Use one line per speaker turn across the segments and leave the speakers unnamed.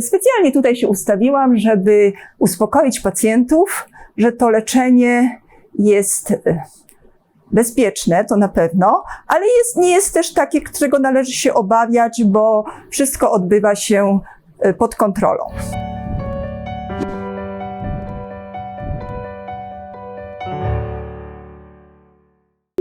Specjalnie tutaj się ustawiłam, żeby uspokoić pacjentów, że to leczenie jest e, bezpieczne, to na pewno, ale jest, nie jest też takie, którego należy się obawiać, bo wszystko odbywa się e, pod kontrolą.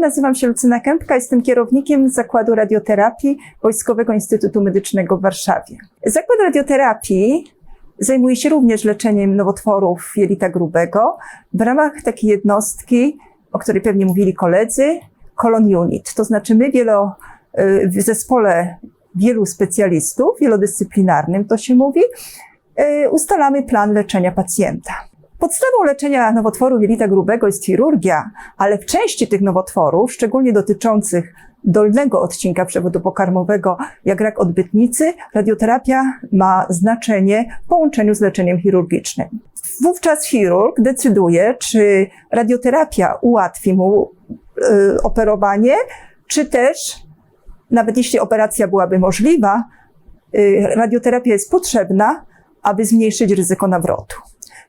Nazywam się Lucyna Kępka, jestem kierownikiem Zakładu Radioterapii Wojskowego Instytutu Medycznego w Warszawie. Zakład Radioterapii zajmuje się również leczeniem nowotworów jelita grubego w ramach takiej jednostki, o której pewnie mówili koledzy, Colon Unit. To znaczy my wielo, y, w zespole wielu specjalistów, wielodyscyplinarnym to się mówi, y, ustalamy plan leczenia pacjenta. Podstawą leczenia nowotworu jelita grubego jest chirurgia, ale w części tych nowotworów, szczególnie dotyczących dolnego odcinka przewodu pokarmowego, jak rak odbytnicy, radioterapia ma znaczenie w połączeniu z leczeniem chirurgicznym. Wówczas chirurg decyduje, czy radioterapia ułatwi mu y, operowanie, czy też, nawet jeśli operacja byłaby możliwa, y, radioterapia jest potrzebna, aby zmniejszyć ryzyko nawrotu.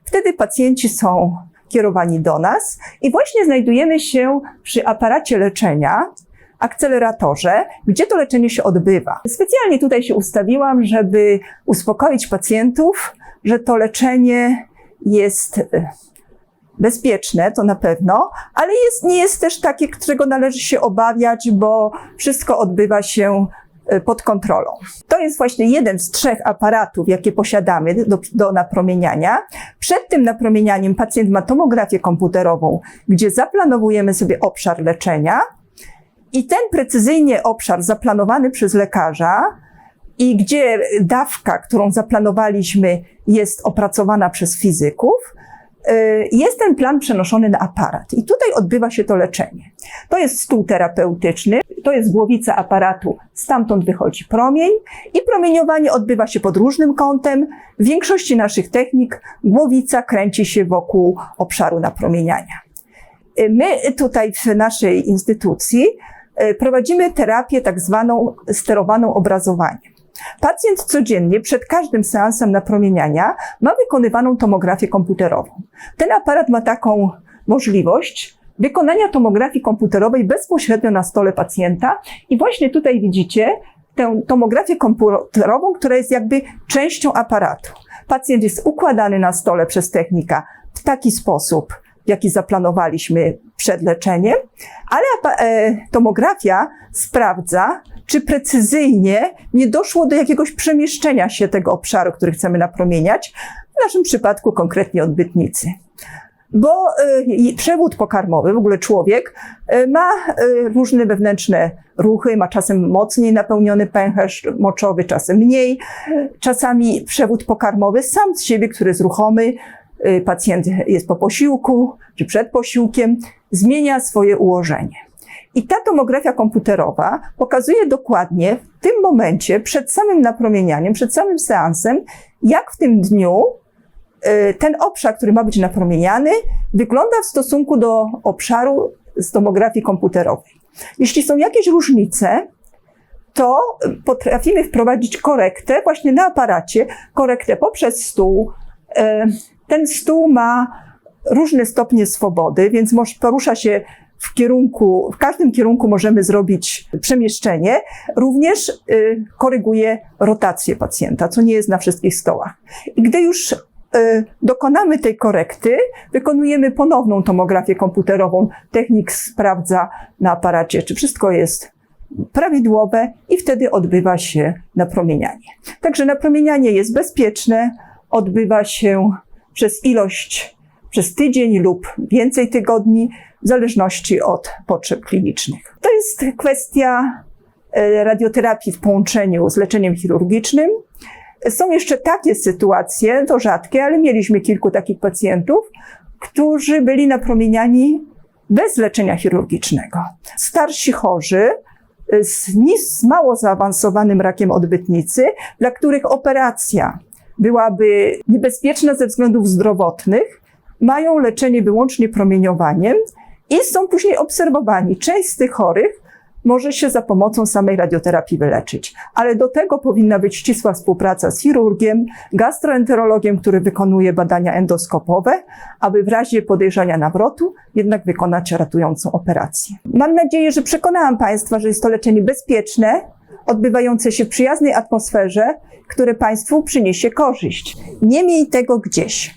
Wtedy pacjenci są kierowani do nas i właśnie znajdujemy się przy aparacie leczenia, akceleratorze, gdzie to leczenie się odbywa. Specjalnie tutaj się ustawiłam, żeby uspokoić pacjentów, że to leczenie jest e, bezpieczne, to na pewno, ale jest, nie jest też takie, którego należy się obawiać, bo wszystko odbywa się pod kontrolą. To jest właśnie jeden z trzech aparatów, jakie posiadamy do, do napromieniania. Przed tym napromienianiem pacjent ma tomografię komputerową, gdzie zaplanowujemy sobie obszar leczenia i ten precyzyjnie obszar zaplanowany przez lekarza i gdzie dawka, którą zaplanowaliśmy, jest opracowana przez fizyków, y, jest ten plan przenoszony na aparat. I tutaj odbywa się to leczenie. To jest stół terapeutyczny, to jest głowica aparatu, stamtąd wychodzi promień i promieniowanie odbywa się pod różnym kątem. W większości naszych technik głowica kręci się wokół obszaru napromieniania. My tutaj w naszej instytucji y, prowadzimy terapię tak zwaną sterowaną obrazowaniem. Pacjent codziennie przed każdym seansem napromieniania ma wykonywaną tomografię komputerową. Ten aparat ma taką możliwość wykonania tomografii komputerowej bezpośrednio na stole pacjenta i właśnie tutaj widzicie tę tomografię komputerową, która jest jakby częścią aparatu. Pacjent jest układany na stole przez technika w taki sposób, jaki zaplanowaliśmy przed leczeniem, ale e, tomografia sprawdza, czy precyzyjnie nie doszło do jakiegoś przemieszczenia się tego obszaru, który chcemy napromieniać, w naszym przypadku konkretnie odbytnicy. Bo y, przewód pokarmowy, w ogóle człowiek, y, ma y, różne wewnętrzne ruchy, ma czasem mocniej napełniony pęcherz moczowy, czasem mniej. Czasami przewód pokarmowy sam z siebie, który jest ruchomy, pacjent jest po posiłku czy przed posiłkiem, zmienia swoje ułożenie. I ta tomografia komputerowa pokazuje dokładnie w tym momencie, przed samym napromienianiem, przed samym seansem, jak w tym dniu ten obszar, który ma być napromieniany, wygląda w stosunku do obszaru z tomografii komputerowej. Jeśli są jakieś różnice, to potrafimy wprowadzić korektę właśnie na aparacie, korektę poprzez stół. Y, Ten stół ma różne stopnie swobody, więc porusza się w kierunku, w każdym kierunku możemy zrobić przemieszczenie. Również y, koryguje rotację pacjenta, co nie jest na wszystkich stołach. I gdy już y, dokonamy tej korekty, wykonujemy ponowną tomografię komputerową. Technik sprawdza na aparacie, czy wszystko jest prawidłowe i wtedy odbywa się napromienianie. Także napromienianie jest bezpieczne, odbywa się przez ilość, przez tydzień lub więcej tygodni, w zależności od potrzeb klinicznych. To jest kwestia e, radioterapii w połączeniu z leczeniem chirurgicznym. Są jeszcze takie sytuacje, to rzadkie, ale mieliśmy kilku takich pacjentów, którzy byli napromieniani bez leczenia chirurgicznego. Starsi chorzy e, z, z mało zaawansowanym rakiem odbytnicy, dla których operacja byłaby niebezpieczna ze względów zdrowotnych, mają leczenie wyłącznie promieniowaniem i są później obserwowani. Część z tych chorych może się za pomocą samej radioterapii wyleczyć. Ale do tego powinna być ścisła współpraca z chirurgiem, gastroenterologiem, który wykonuje badania endoskopowe, aby w razie podejrzenia nawrotu jednak wykonać ratującą operację. Mam nadzieję, że przekonałam Państwa, że jest to leczenie bezpieczne, odbywające się w przyjaznej atmosferze, które Państwu przyniesie korzyść. Nie miej tego gdzieś.